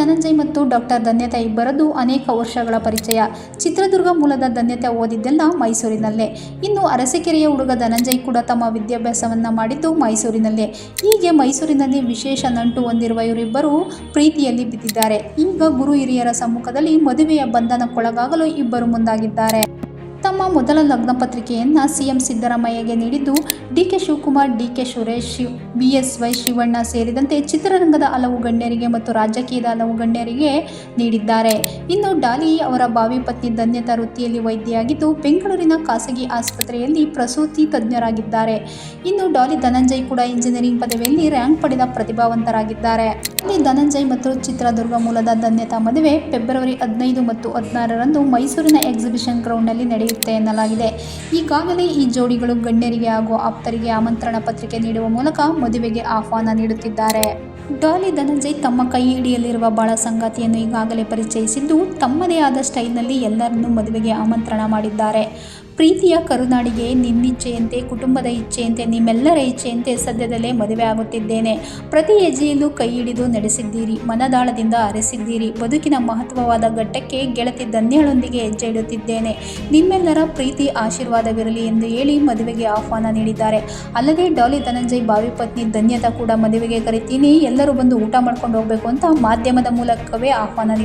ಧನಂಜಯ್ ಮತ್ತು ಡಾಕ್ಟರ್ ಧನ್ಯತೆ ಇಬ್ಬರದ್ದು ಅನೇಕ ವರ್ಷಗಳ ಪರಿಚಯ. ಚಿತ್ರದುರ್ಗ ಮೂಲದ ಧನ್ಯತೆ ಓದಿದ್ದೆಲ್ಲ ಮೈಸೂರಿನಲ್ಲೇ. ಇನ್ನು ಅರಸಿಕೆರೆಯ ಹುಡುಗ ಧನಂಜಯ್ ಕೂಡ ತಮ್ಮ ವಿದ್ಯಾಭ್ಯಾಸವನ್ನು ಮಾಡಿದ್ದು ಮೈಸೂರಿನಲ್ಲೇ. ಹೀಗೆ ಮೈಸೂರಿನಲ್ಲಿ ವಿಶೇಷ ನಂಟು ಹೊಂದಿರುವ ಇವರಿಬ್ಬರು ಪ್ರೀತಿಯಲ್ಲಿ ಬಿದ್ದಿದ್ದಾರೆ. ಈಗ ಗುರು ಹಿರಿಯರ ಸಮ್ಮುಖದಲ್ಲಿ ಮದುವೆಯ ಬಂಧನಕ್ಕೊಳಗಾಗಲು ಇಬ್ಬರು ಮುಂದಾಗಿದ್ದಾರೆ. ತಮ್ಮ ಮೊದಲ ಲಗ್ನ ಪತ್ರಿಕೆಯನ್ನು ಸಿಎಂ ಸಿದ್ದರಾಮಯ್ಯಗೆ ನೀಡಿದ್ದು D K Shivakumar, D K Suresh, Shiv B S Y Shivanna ಸೇರಿದಂತೆ ಚಿತ್ರರಂಗದ ಹಲವು ಗಣ್ಯರಿಗೆ ಮತ್ತು ರಾಜಕೀಯದ ಹಲವು ಗಣ್ಯರಿಗೆ ನೀಡಿದ್ದಾರೆ. ಇನ್ನು ಡಾಲಿ ಅವರ ಬಾವಿ ಪತ್ನಿ ಧನ್ಯತಾ ವೃತ್ತಿಯಲ್ಲಿ ವೈದ್ಯೆಯಾಗಿದ್ದು ಬೆಂಗಳೂರಿನ ಖಾಸಗಿ ಆಸ್ಪತ್ರೆಯಲ್ಲಿ ಪ್ರಸೂತಿ ತಜ್ಞರಾಗಿದ್ದಾರೆ. ಇನ್ನು ಡಾಲಿ ಧನಂಜಯ್ ಕೂಡ ಇಂಜಿನಿಯರಿಂಗ್ ಪದವಿಯಲ್ಲಿ ರ್ಯಾಂಕ್ ಪಡೆದ ಪ್ರತಿಭಾವಂತರಾಗಿದ್ದಾರೆ. ಅಲ್ಲಿ ಧನಂಜಯ್ ಮತ್ತು ಚಿತ್ರದುರ್ಗ ಮೂಲದ ಧನ್ಯತಾ ಮದುವೆ ಫೆಬ್ರವರಿ ಹದಿನೈದು ಮತ್ತು ಹದಿನಾರರಂದು ಮೈಸೂರಿನ ಎಕ್ಸಿಬಿಷನ್ ಗ್ರೌಂಡ್ನಲ್ಲಿ ನಡೆಯುತ್ತೆ ಎನ್ನಲಾಗಿದೆ. ಈಗಾಗಲೇ ಈ ಜೋಡಿಗಳು ಗಣ್ಯರಿಗೆ ಹಾಗೂ ಆಪ್ತರಿಗೆ ಆಮಂತ್ರಣ ಪತ್ರಿಕೆ ನೀಡುವ ಮೂಲಕ ಮದುವೆಗೆ ಆಹ್ವಾನ ನೀಡುತ್ತಿದ್ದಾರೆ. ಡಾಲಿ ಧನಂಜಯ್ ತಮ್ಮ ಕೈ ಹಿಡಿಯಲಿರುವ ಬಾಳ ಸಂಗಾತಿಯನ್ನು ಈಗಾಗಲೇ ಪರಿಚಯಿಸಿದ್ದು ತಮ್ಮದೇ ಆದ ಸ್ಟೈಲ್ನಲ್ಲಿ ಎಲ್ಲರನ್ನೂ ಮದುವೆಗೆ ಆಮಂತ್ರಣ ಮಾಡಿದ್ದಾರೆ. ಪ್ರೀತಿಯ ಕರುನಾಡಿಗೆ ನಿನ್ನಿಚ್ಛೆಯಂತೆ, ಕುಟುಂಬದ ಇಚ್ಛೆಯಂತೆ, ನಿಮ್ಮೆಲ್ಲರ ಇಚ್ಛೆಯಂತೆ ಸದ್ಯದಲ್ಲೇ ಮದುವೆ ಆಗುತ್ತಿದ್ದೇನೆ. ಪ್ರತಿ ಹೆಜ್ಜೆಯಲ್ಲೂ ಕೈ ಹಿಡಿದು ನಡೆಸಿದ್ದೀರಿ, ಮನದಾಳದಿಂದ ಅರೆಸಿದ್ದೀರಿ. ಬದುಕಿನ ಮಹತ್ವವಾದ ಘಟ್ಟಕ್ಕೆ ಗೆಳತಿ ಧನ್ಯಳೊಂದಿಗೆ ಹೆಜ್ಜೆ ಇಡುತ್ತಿದ್ದೇನೆ. ನಿಮ್ಮೆಲ್ಲರ ಪ್ರೀತಿ ಆಶೀರ್ವಾದವಿರಲಿ ಎಂದು ಹೇಳಿ ಮದುವೆಗೆ ಆಹ್ವಾನ ನೀಡಿದ್ದಾರೆ. ಅಲ್ಲದೆ ಡಾಲಿ ಧನಂಜಯ್ ಬಾವಿ ಪತ್ನಿ ಧನ್ಯತಾ ಕೂಡ ಮದುವೆಗೆ ಕರಿತೀನಿ. ಎಲ್ಲರೂ ಬಂದು ಊಟ ಮಾಡ್ಕೊಂಡು ಹೋಗಬೇಕು ಅಂತ ಮಾಧ್ಯಮದ ಮೂಲಕವೇ ಆಹ್ವಾನ